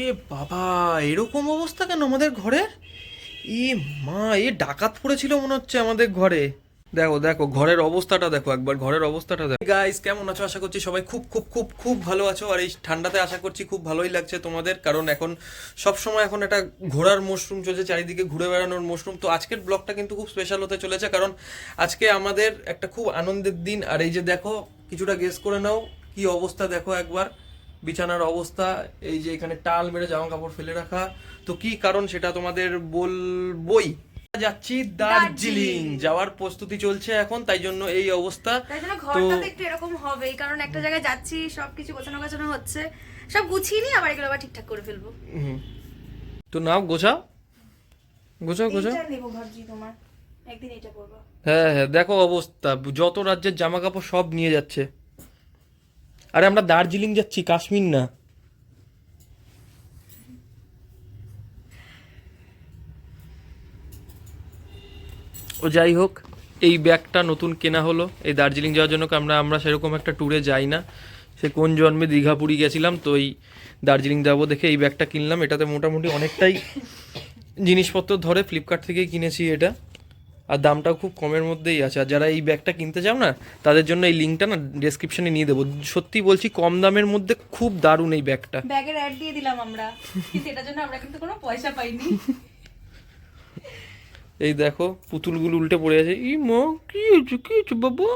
এ বাবা, এরকম অবস্থা কেন আমাদের ঘরের এ মা, এ ডাকাত পড়েছিল মনে হচ্ছে আমাদের ঘরে। দেখো দেখো, ঘরের অবস্থাটা দেখো একবার, ঘরের অবস্থাটা দেখো। গাইস কেমন আছো? আশা করছি সবাই খুব খুব খুব খুব ভালো আছো। আর এই ঠান্ডাতে আশা করছি খুব ভালোই লাগছে তোমাদের, কারণ এখন সব সময় এখন একটা ঘোরার মশরুম চলছে, চারিদিকে ঘুরে বেড়ানোর মশরুম তো আজকের ব্লগটা কিন্তু খুব স্পেশাল হতে চলেছে, কারণ আজকে আমাদের একটা খুব আনন্দের দিন। আর এই যে দেখো, কিছুটা গেস করে নাও, কি অবস্থা দেখো একবার। বিছানার অবস্থা এই যে এখানে টাল মেরে জামা কাপড় ফেলে রাখা। তো কি কারণ সেটা তোমাদের বলবই? যাচ্ছি দার্জিলিং। যাওয়ার প্রস্তুতি চলছে এখন তাই জন্য এই অবস্থা। তো একটু এরকম হবেই কারণ একটা জায়গায় যাচ্ছি সবকিছু গোছানো গোছানো হচ্ছে। সব গুছিয়ে নিয়ে আবার এগুলো আবার ঠিকঠাক করে ফেলব। তো নাও ভাবছি তোমার। একদিন এটা করব। হ্যাঁ হ্যাঁ দেখো অবস্থা। যত রাজ্যের জামা কাপড় সব নিয়ে যাচ্ছে। আরে আমরা দার্জিলিং যাচ্ছি, কাশ্মীর না। ও যাই হোক, এই ব্যাগটা নতুন কেনা হলো। এই দার্জিলিং যাওয়ার জন্য আমরা আমরা সেরকম একটা ট্যুরে যাই না। সে কোন জন্মে দীঘা পুরী গেছিলাম, তো এই দার্জিলিং যাব দেখে এই ব্যাগটা কিনলাম। এটাতে মোটামুটি অনেকটাই জিনিসপত্র ধরে ফ্লিপকার্ট থেকেই কিনেছি এটা। আর দামটাও খুব কমের মধ্যেই আছে। আর যারা এই ব্যাগটা কিনতে চাও না তাদের জন্য এই লিঙ্কটা না ডেসক্রিপশনে নিয়ে দেবো। সত্যি বলছি কম দামের মধ্যে খুব দারুণ এই ব্যাগটা। ব্যাগের অ্যাড দিয়ে দিলাম আমরা। কিন্তু এটার জন্য আমরা কিন্তু কোনো পয়সা পাইনি। এই দেখো পুতুলগুলো উল্টে পড়ে আছে। ই মা কি হয়েছে কি হয়েছে বাবা?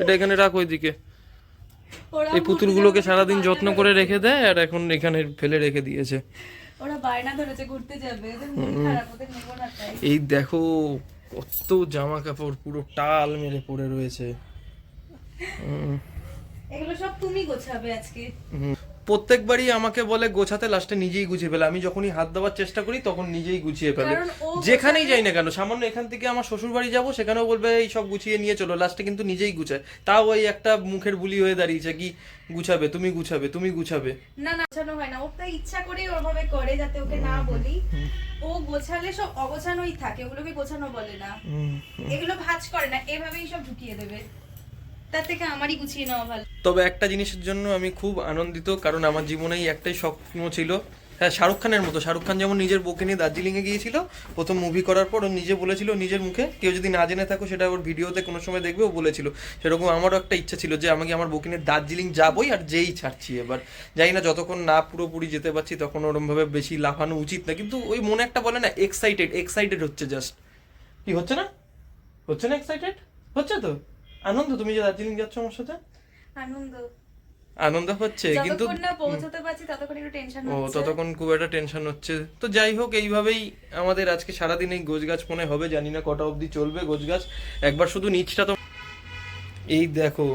এটা এখানে রাখো ওইদিকে। এই পুতুলগুলোকে সারাদিন যত্ন করে রেখে দেয় আর এখন এখানে ফেলে রেখে দিয়েছে। ওরা বায়না ধরেছে ঘুরতে যাবে খারাপ ওদের নেব না তাই এই দেখো কত জামা কাপড় পুরো টাল মেরে পড়ে রয়েছে। এগুলো সব তুমি গোছাবে আজকে। প্রত্যেকবারই আমাকে বলে গোছাতে লাস্টে নিজেই গুছিয়ে ফেলে। আমি যখনই হাত দেওয়ার চেষ্টা করি তখন নিজেই গুছিয়ে ফেলে। যেখানেই যাই না কেন সামান্য এখান থেকে আমার শ্বশুর বাড়ি যাব সেখানেও বলবে এই সব গুছিয়ে নিয়ে চলো। লাস্টে কিন্তু নিজেই গুছায়। তাও ওই একটা মুখের বুলি হয়ে দাঁড়িয়েছে কি গুছাবে তুমি গুছাবে তুমি গুছাবে। না না গোছানো হয় না। ও তাই ইচ্ছা করেই ওভাবে করে যাতে ওকে না বলি। ও গোছালে সব অগোছানোই থাকে ওগুলোকে গোছানো বলে না। হুম। এগুলো ভাঁজ করে না এভাবেই সব ঢুকিয়ে দেবে। তার থেকে আমারই গুছিয়ে নেওয়া ভালো। তবে একটা জিনিসের জন্য আমি খুব আনন্দিত, কারণ আমার জীবনেই একটাই স্বপ্ন ছিল। হ্যাঁ শাহরুখ খানের মতো। শাহরুখ খান যেমন নিজের বউকে নিয়ে দার্জিলিংয়ে গিয়েছিল, প্রথম মুভি করার পর ও নিজে বলেছিল নিজের মুখে, কেউ যদি না জেনে থাকো, সেটা ওর ভিডিওতে কোনো সময় দেখবে, ও বলেছিল। সেরকম আমারও একটা ইচ্ছা ছিল যে আমাকে আমার বউকে নিয়ে দার্জিলিং যাবোই আর যেই ছাড়ছি এবার। জানি না যতক্ষণ না পুরোপুরি যেতে পারছি, তখন ওরমভাবে বেশি লাফানো উচিত না। কিন্তু ওই মনে একটা বলে না এক্সাইটেড এক্সাইটেড হচ্ছে জাস্ট কি, হচ্ছে না? হচ্ছে না এক্সাইটেড হচ্ছে তো? আনন্দ, তুমি যে দার্জিলিং যাচ্ছ আমার সাথে? আনন্দ। আনন্দ হচ্ছে কিন্তু পৌঁছাতে পারছি ততক্ষণ একটু টেনশন ও ততক্ষণ খুব একটা টেনশন হচ্ছে। তো যাই হোক এইভাবেই আমাদের আজকে সারাদিন এই গোছগাছ মনে হবে জানি না কটা অবধি চলবে গোছগাছ। একবার শুধু নিচটা তো এই দেখো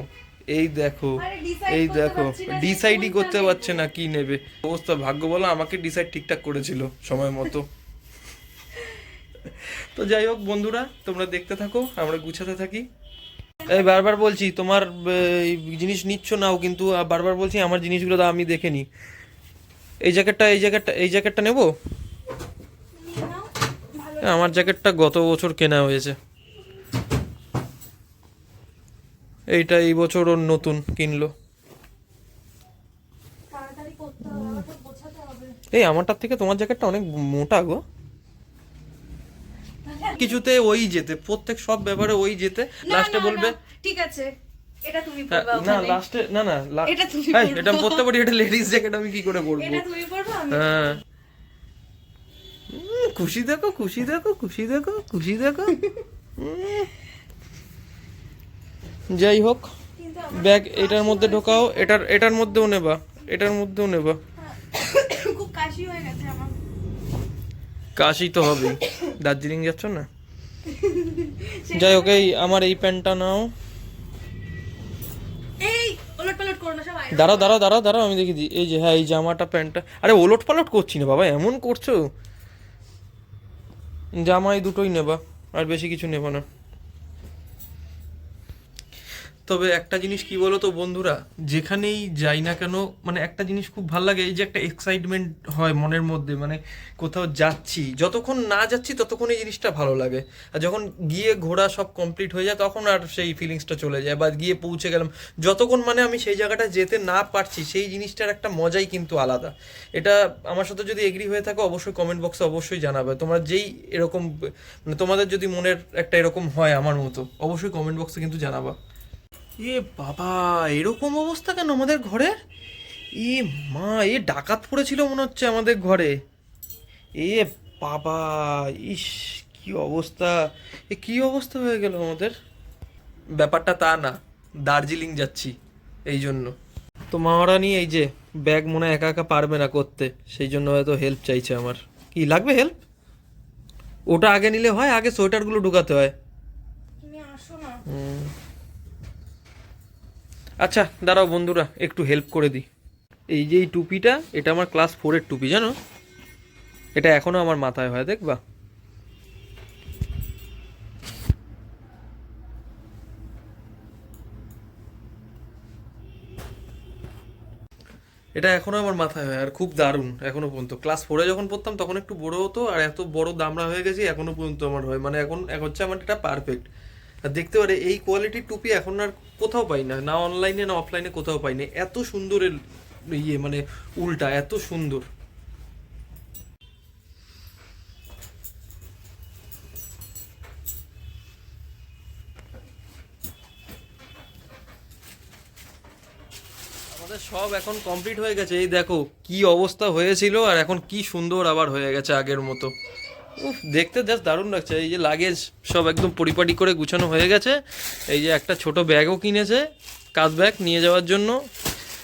এই দেখো এই দেখো ডিসাইডই করতে পারছে না কি নেবে। অবস্থা ভাগ্য বলো আমাকে ডিসাইড ঠিকঠাক করেছিল সময় মতো। তো যাই হোক বন্ধুরা তোমরা দেখতে থাকো আমরা গুছাতে থাকি। এই বারবার বলছি তোমার এই জিনিস নিচ্ছ নাও কিন্তু বারবার বলছি আমার জিনিসগুলো দাও আমি দেখে নিই এই জ্যাকেটটা এই জ্যাকেটটা এই জ্যাকেটটা নেব? আমার জ্যাকেটটা গত বছর কেনা হয়েছে। এইটা এই বছর ওর নতুন কিনলো। এই আমারটার থেকে তোমার জ্যাকেটটা অনেক মোটা গো। কিছুতে ওই যেতে প্রত্যেক সব ব্যাপারে ওই যেতে। লাস্টে বলবে ঠিক আছে এটা তুমি হ্যাঁ, পরবা না লাস্টে না না এটা তুমি এটা পরতে পারি এটা লেডিস জ্যাকেট আমি কি করে পরবো এটা তুমি পরবা হ্যাঁ। খুশি দেখো খুশি দেখো খুশি দেখো খুশি দেখো। যাই হোক ব্যাগ এটার মধ্যে ঢোকাও এটার এটার মধ্যেও নেবা এটার মধ্যেও নেবা। খুব কাশি হয়ে গেছে আমার। কাশি তো হবেই। দার্জিলিং যাচ্ছ না? যাই হোক এই আমার এই প্যান্টটা নাও। দাঁড়া দাঁড়াও দাঁড়াও দাঁড়াও আমি দেখি দিই এই যে হ্যাঁ এই জামাটা প্যান্টটা। আরে ওলট পালট করছি না বাবা এমন করছ? জামা এই দুটোই নেবা আর বেশি কিছু নেবা না। তবে একটা জিনিস কি বলো তো বন্ধুরা? যেখানেই যাই না কেন মানে একটা জিনিস খুব ভালো লাগে, এই যে একটা এক্সাইটমেন্ট হয় মনের মধ্যে মানে কোথাও যাচ্ছি, যতক্ষণ না যাচ্ছি ততক্ষণ এই জিনিসটা ভালো লাগে। আর যখন গিয়ে ঘোরা সব কমপ্লিট হয়ে যায়, তখন আর সেই ফিলিংসটা চলে যায়, বা গিয়ে পৌঁছে গেলাম। যতক্ষণ মানে আমি সেই জায়গাটা যেতে না পারছি, সেই জিনিসটার একটা মজাই কিন্তু আলাদা। এটা আমার সাথে যদি এগ্রি হয়ে থাকো, অবশ্যই কমেন্ট বক্সে অবশ্যই জানাবে। তোমরা যেই এরকম মানে তোমাদের যদি মনের একটা এরকম হয় আমার মতো, অবশ্যই কমেন্ট বক্সে কিন্তু জানাবা। এ বাবা এরকম অবস্থা কেন আমাদের ঘরের এ মা এ ডাকাত পড়েছিল মনে হচ্ছে আমাদের ঘরে। এ বাবা ইস কি অবস্থা। এ কি অবস্থা হয়ে গেল আমাদের? ব্যাপারটা তা না দার্জিলিং যাচ্ছি এই জন্য। তো মহারানী এই যে ব্যাগ মনে হয় একা একা পারবে না করতে সেই জন্য হয়তো হেল্প চাইছে আমার। কি লাগবে হেল্প ওটা আগে নিলে হয় আগে সোয়েটারগুলো ঢুকাতে হয়। হুম। আচ্ছা দাঁড়াও বন্ধুরা, একটু হেল্প করে দিই। এই যে এই টুপিটা, এটা আমার ক্লাস ফোরের টুপি, জানো? এটা এখনও আমার মাথায় হয়, দেখবা? এটা এখনও আমার মাথায় হয়, আর খুব দারুণ, এখনও পর্যন্ত। ক্লাস ফোরে যখন পড়তাম, তখন একটু বড় হতো, আর এত বড় দামড়া হয়ে গেছি, এখনও পর্যন্ত আমার হয়। মানে এখন হচ্ছে আমার এটা পারফেক্ট দেখতে পারে এই কোয়ালিটির টুপি এখন আর কোথাও পাই না না অনলাইনে না অফলাইনে কোথাও পাই না। এত সুন্দর ইয়ে মানে উল্টা, এত সুন্দর। আমাদের সব এখন কমপ্লিট হয়ে গেছে। এই দেখো, কি অবস্থা হয়েছিল আর এখন কি সুন্দর আবার হয়ে গেছে আগের মতো। দেখতে জাস্ট দারুণ লাগছে। এই যে লাগেজ সব একদম পরিপাটি করে গুছানো হয়ে গেছে। এই যে একটা ছোট ব্যাগও কিনেছে কাজ ব্যাগ নিয়ে যাওয়ার জন্য।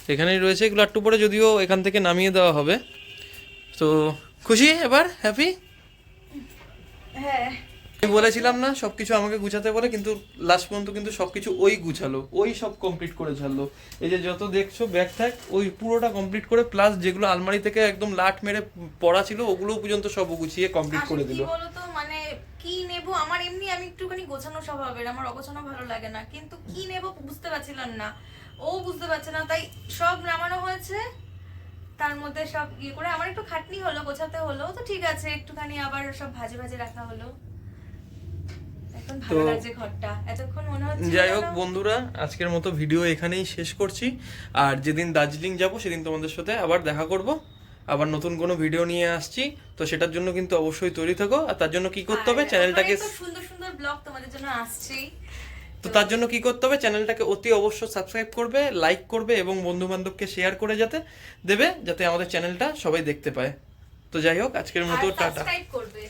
এখানেই রয়েছে এগুলো একটু পরে, যদিও এখান থেকে নামিয়ে দেওয়া হবে। তো, খুশি এবার, হ্যাপি? হ্যাঁ। আমি বলেছিলাম না সবকিছু আমাকে গুছাতে বলে কিন্তু লাস্ট পর্যন্ত কিন্তু সবকিছু ওই গুছালো ওই সব কমপ্লিট করে ছাড়লো। এই যে যত দেখছ ব্যাগ ট্যাগ ওই পুরোটা কমপ্লিট করে প্লাস যেগুলো আলমারি থেকে একদম লাট মেরে পড়া ছিল ওগুলো পর্যন্ত সব গুছিয়ে কমপ্লিট করে দিল। বলতো মানে কি নেব? আমার এমনি আমি একটুখানি গোছানো স্বভাবের আমার অগোছানো ভালো লাগে না কিন্তু কি নেব বুঝতে পারছিলাম না। ও বুঝতে পারছে না তাই সব নামানো হয়েছে। তার মধ্যে সব ইয়ে করে আমার একটু খাটনি হলো গোছাতে হলো তো ঠিক আছে একটুখানি আবার সব ভাজে ভাজে রাখা হলো। তো- যাই হোক বন্ধুরা আজকের মতো ভিডিও এখানেই শেষ করছি। আর যেদিন দার্জিলিং যাব সেদিন তোমাদের সাথে আবার দেখা করব। আবার নতুন কোনো ভিডিও নিয়ে আসছি। তো সেটার জন্য কিন্তু অবশ্যই তৈরি থাকো। আর তার জন্য কি করতে হবে? চ্যানেলটাকে সুন্দর সুন্দর ব্লগ তোমাদের জন্য আসছেই তো তার জন্য কি করতে হবে? চ্যানেলটাকে অতি অবশ্য সাবস্ক্রাইব করবে লাইক করবে এবং বন্ধু বান্ধবকে শেয়ার করে যাতে দেবে যাতে আমাদের চ্যানেলটা সবাই দেখতে পায়। তো যাই হোক আজকের মতো টাটা।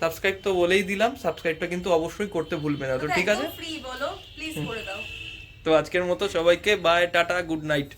সাবস্ক্রাইব তো বলেই দিলাম সাবস্ক্রাইবটা কিন্তু অবশ্যই করতে ভুলবে না। তো ঠিক আছে? ফ্রি বলো প্লিজ করে দাও। তো আজকের মতো সবাইকে বাই টাটা গুড নাইট